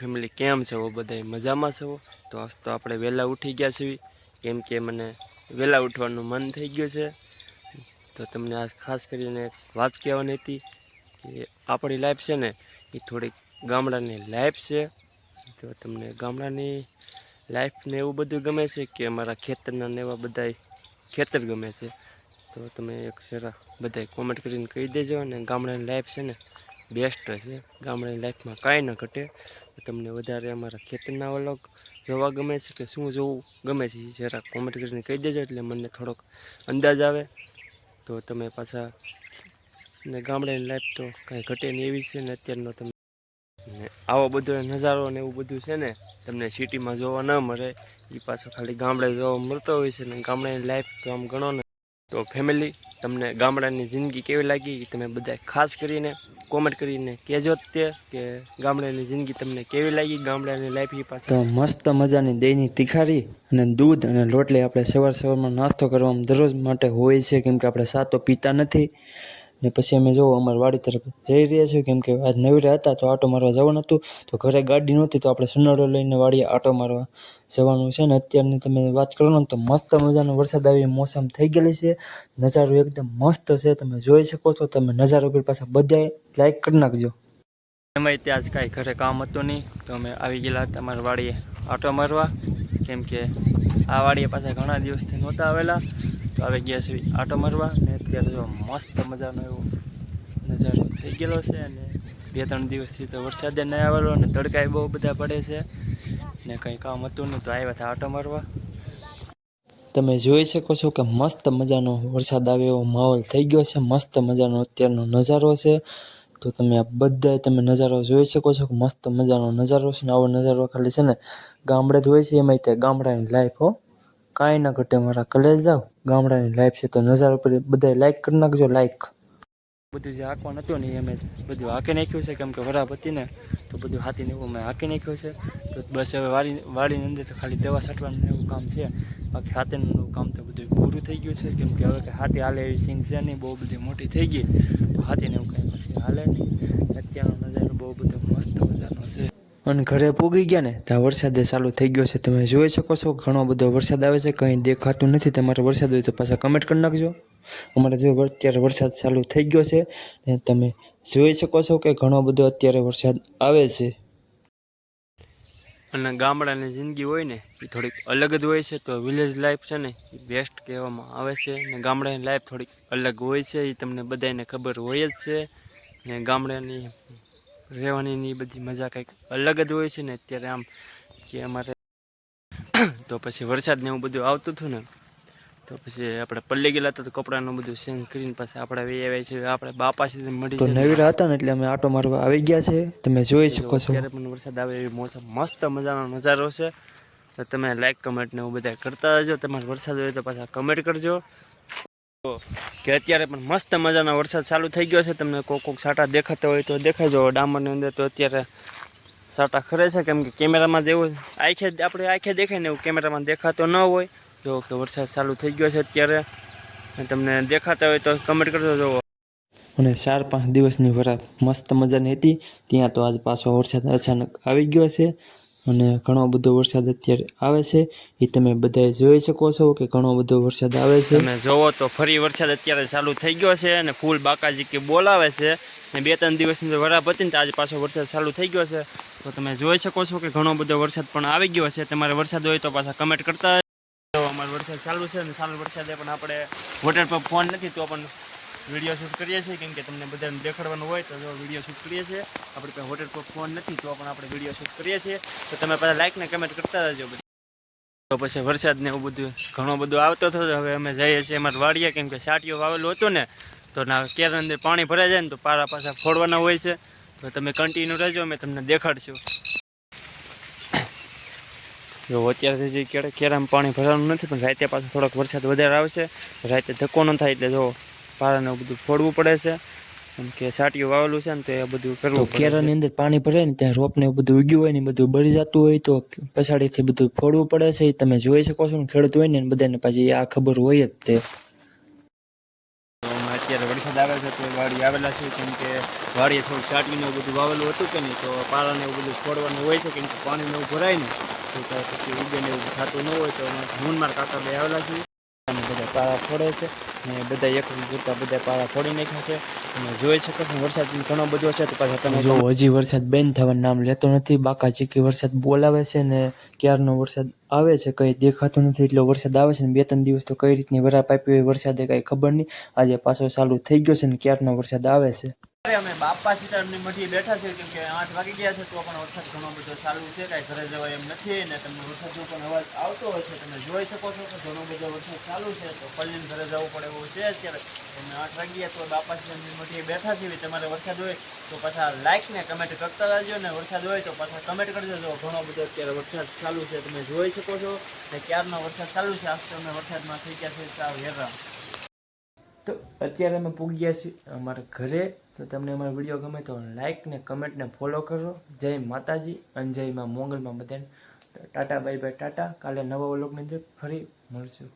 Family કેમ છો બધા મજામાં છો તો આજ તો આપણે વહેલા ઉઠી ગયા છીએ. કેમ કે મને વહેલા ઉઠવાનું મન થઈ ગયું છે. તો તમને આ ખાસ કરીને વાત કહેવાની હતી કે આપણી લાઈફ છે ને, એ થોડીક ગામડાની લાઈફ છે. તો તમને ગામડાની લાઈફને એવું બધું ગમે છે કે અમારા ખેતરના ને એવા બધા ખેતર ગમે છે? તો તમે એક જરા બધા કોમેન્ટ કરીને કહી દેજો અને ગામડાની લાઈફ છે ને બેસ્ટ છે. ગામડાની લાઈફમાં કાંઈ ન ઘટે. તમને વધારે અમારા ખેતરના વલોગ જોવા ગમે છે કે શું જોવું ગમે છે જરા કોમેન્ટ કરીને કહી દેજો એટલે મને થોડોક અંદાજ આવે. તો તમે પાછા ને ગામડાની લાઈફ તો કાંઈ ઘટે નહીં એવી છે ને અત્યારનો તમે આવો બધો નજારો ને એવું બધું છે ને તમને સિટીમાં જોવા ન મળે. એ પાછો ખાલી ગામડે જોવા મળતો હોય છે ને ગામડાની લાઈફ તો આમ ગણો ને તો ફેમિલી તમને ગામડાની જિંદગી કેવી લાગી તમે બધા ખાસ કરીને કોમેન્ટ કરીને કહેજો તે કે ગામડાની જિંદગી તમને કેવી લાગી, ગામડાની લાઈફ પાસે તો મસ્ત મજાની દહીંની તિખારી અને દૂધ અને રોટલી આપણે સવાર સવારમાં નાસ્તો કરવામાં દરરોજ માટે હોય છે, કેમ કે આપણે સા તો પીતા નથી. ને પછી અમે જો અમારી વાડી તરફ જઈ રહ્યા છીએ. કેમ કે આજ નવીરા હતા તો આટો મારવા જવાનું હતું. તો ઘરે ગાડી નહોતી તો આપણે સનાડો લઈને વાડીએ આટો મારવા જવાનું છે ને અત્યારની તમે વાત કરો ને તો મસ્ત મજાનો વરસાદ આવી, મોસમ થઈ ગયેલી છે. નજારો એકદમ મસ્ત છે. તમે જોઈ શકો છો, તમે નજારો પર પાછા બધાએ લાઈક કરી નાખજો. એમાંય ત્યાં જ કાંઈ ઘરે કામ હતું નહીં. તો અમે આવી ગયેલા હતા અમારા વાડીએ આટો મારવા. કેમ કે આ વાડીએ પાછા ઘણા દિવસથી નહોતા આવેલા. તો આવી ગયા છે આટો મારવા ને અત્યારે જો મસ્ત મજાનો એવો નજારો થઈ ગયેલો છે અને બે ત્રણ દિવસથી તો વરસાદે નહીં આવેલો અને તડકાય બહુ બધા પડે છે ને કંઈ કામ હતું નહીં તો આવ્યા હતા આટો મારવા. તમે જોઈ શકો છો કે મસ્ત મજાનો વરસાદ આવે એવો માહોલ થઈ ગયો છે, મસ્ત મજાનો અત્યારનો નજારો છે. તો તમે આ બધા તમે નજારો જોઈ શકો છો કે મસ્ત મજાનો નજારો છે ને આવો નજારો ખાલી છે ને ગામડે જ હોય છે, એમાંય તે ગામડાની લાઈફ હો. કાંઈ ના ઘટે મારા કલેજ જાઓ ગામડાની લાઈફ છે તો નજારો પર બધા લાઈક કરી નાખજો લાઈક બધું જે હાંકવાનું હતું ને અમે બધું હાંકી નાખ્યું છે, કેમ કે વરાપ હતી ને તો બધું હાથીને એવું અમે હાંકી નાખ્યું છે. તો બસ હવે વાડી વાડીની અંદર તો ખાલી દવા છાંટવાનું એવું કામ છે. બાકી હાથીનું કામ તો બધું પૂરું થઈ ગયું છે, કેમ કે હવે કે હાથી હાલે એવી સિંગ છે નહીં, બહુ બધી મોટી થઈ ગઈ. તો હાથીને એવું કાંઈ પછી હાલે નહીં. અત્યારનો નજારો બહુ બધો મસ્ત મજાનો છે અને ઘરે પૂગી ગયા ને, ત્યાં વરસાદે ચાલુ થઈ ગયો છે. તમે જોઈ શકો છો ઘણો બધો વરસાદ આવે છે, કંઈ દેખાતું નથી. તમારે વરસાદ હોય તો પાછા કમેન્ટ કરી નાખજો. અમારે જો અત્યારે વરસાદ ચાલુ થઈ ગયો છે ને તમે જોઈ શકો છો કે ઘણો બધો અત્યારે વરસાદ આવે છે. અને ગામડાની જિંદગી હોય ને, એ થોડીક અલગ જ હોય છે. તો વિલેજ લાઈફ છે ને, એ બેસ્ટ કહેવામાં આવે છે. ને ગામડાની લાઈફ થોડીક અલગ હોય છે, એ તમને બધાને ખબર હોય જ છે. ને ગામડાની રહેવાની બધી મજા કંઈક અલગ જ હોય છે ને અત્યારે આમ કે અમારે તો પછી વરસાદ ને એવું બધું આવતું હતું ને તો પછી આપણે પલ્લી ગયેલા હતા તો કપડાનું બધું ચેન્જ કરીને પાછા આપણે વે આવ્યા છે આપણે બાપા સુધી મળી તો નવીરા હતા ને એટલે અમે આટો મારવા આવી ગયા છે તમે જોઈ શકો છો. અત્યારે પણ વરસાદ આવે એવી મોસમ મસ્ત મજાનો નજારો છે. તો તમે લાઈક કમેન્ટ ને એવું બધા કરતા રહેજો તમારે વરસાદ હોય તો પાછા કમેન્ટ કરજો. કે અત્યારે પણ મસ્ત મજાનો વરસાદ ચાલુ થઈ ગયો છે. તમને કોક કોક સાટા દેખાતા હોય તો દેખાજો ડામરની અંદર. તો અત્યારે સાટા ખરે છે કેમ કે કેમેરામાં જેવું આંખે આપણે આંખે દેખાય ને એવું કેમેરામાં દેખાતો ન હોય. જો કે વરસાદ ચાલુ થઈ ગયો છે અત્યારે. તમને દેખાતા હોય તો કમેન્ટ કરજો, જુઓ. અને ચાર પાંચ દિવસની વરાપ મસ્ત મજાની હતી. ત્યાં તો આજ પાછો વરસાદ અચાનક આવી ગયો છે. અને ઘણો બધો વરસાદ અત્યારે આવે છે. એ તમે બધાએ જોઈ શકો છો કે ઘણો બધો વરસાદ આવે છે. તમે જોવો તો ફરી વરસાદ અત્યારે ચાલુ થઈ ગયો છે અને ફૂલ બાકાજી કે બોલાવે છે. અને બે ત્રણ દિવસની વરાપ હતી ને આજે પાછો વરસાદ ચાલુ થઈ ગયો છે. તો તમે જોઈ શકો છો કે ઘણો બધો વરસાદ પણ આવી ગયો છે. તમારે વરસાદ હોય તો પાછા કમેન્ટ કરતા. અમારો વરસાદ ચાલુ છે અને ચાલુ વરસાદે પણ આપણે વોટર પર ફોન નથી તો પણ વીડિયો શૂટ કરીએ છીએ. કેમ કે તમને બધાને દેખાડવાનું હોય તો જો વીડિયો શૂટ કરીએ છીએ. આપણે પાસે હોટેલ પર ફોન નથી, તો પણ આપણે વીડિયો શૂટ કરીએ છીએ. તો તમે પાછા લાઇક ને કમેન્ટ કરતા રહેજો બધું. તો પછી વરસાદ ને એવું બધું ઘણો બધો આવતો હતો હવે અમે જઈએ છીએ અમારે વાડીએ. કેમ કે સાટીઓ વાવેલું હતું ને, તો ના કેર અંદર પાણી ભરાઈ જાય ને તો પારા પાછા ફોડવાના હોય છે. તો તમે કન્ટિન્યુ રહેજો, અમે તમને દેખાડશું. જો અત્યારથી જે કેળા કેરામાં પાણી ભરવાનું નથી, પણ રાતે પાછો થોડોક વરસાદ વધારે આવશે. રાતે ધક્કો ન થાય એટલે જો પારાને એવું બધું ફોડવું પડે છે. કેમ કે સાટિયું વાવેલું છે ને તો એ બધું કરવું કેરાની અંદર પાણી ભરે ને ત્યાં રોપને એવું બધું ઉગ્યું હોય ને બધું બળી જતું હોય તો પછાડીથી બધું ફોડવું પડે છે. તમે જોઈ શકો છો ને ખેડૂત હોય ને બધાને પાછી આ ખબર હોય જ તે. અત્યારે વરસાદ આવે છે તો વાડી આવેલા છે કેમ કે વાડીએ થોડું સાટવીને એવું બધું વાવેલું હતું કે નહીં તો પારાને એવું બધું છોડવાનું હોય છે કેમ કે પાણીને એવું ભરાય ને તો પછી ઉગે ને એવું થતું ન હોય તો હું મારા કાકા બે આવેલા છે અને બધા પાળા ફોડે છે. ને બધા એક કરતા બધા પાળા ફોડી નાખ્યા છે. અને જોઈ શકો છો વરસાદ ઘણો બધો છે. તો પાછા તમે જો હજી વરસાદ બંધ થવાનું નામ લેતો નથી. બાકા ચીકી વરસાદ બોલાવે છે ને ક્યારનો વરસાદ આવે છે કંઈ દેખાતું નથી. એટલો વરસાદ આવે છે ને બે ત્રણ દિવસ તો કઈ રીતની વરા પાપી હોય વરસાદે કાંઈ ખબર નહીં. આજે પાછો ચાલુ થઈ ગયો છે ને ક્યારનો વરસાદ આવે છે. અમે બાપા સીતારામની મઠીએ બેઠા છે કેમ કે આઠ વાગી ગયા છે, તો પણ વરસાદ ઘણો બધો ચાલુ છે, કાંઈ ઘરે જવાય એમ નથી ને તમને વરસાદનો પણ અવાજ આવતો હોય છે, તમે જોઈ શકો છો કે ઘણો બધો વરસાદ ચાલુ છે, તો પલ્લીને ઘરે જવું પડે એવું છે અત્યારે. તમે આઠ વાગ્યા તો બાપા સીતારામની મઠીએ બેઠા છે તમારે વરસાદ હોય તો પાછા લાઇક ને કમેન્ટ કરતા રહેજો ને વરસાદ હોય તો પાછા કમેન્ટ કરજો જો ઘણો બધો અત્યારે વરસાદ ચાલુ છે, તમે જોઈ શકો છો કે ક્યારનો વરસાદ ચાલુ છે, આજ તો વરસાદમાં થઈ ગયા છે સાવ હેરાન. તો અત્યારે અમે પૂગી ગયા છીએ અમારા ઘરે. તો તમને અમારો વીડિયો ગમે તો લાઇક ને કમેન્ટ ને ફોલો કરો જય માતાજી અને જય માં મોંગલમાં બધાને. Tata bye bye tata. કાલે નવા વ્લોગની અંદર ફરી મળશું.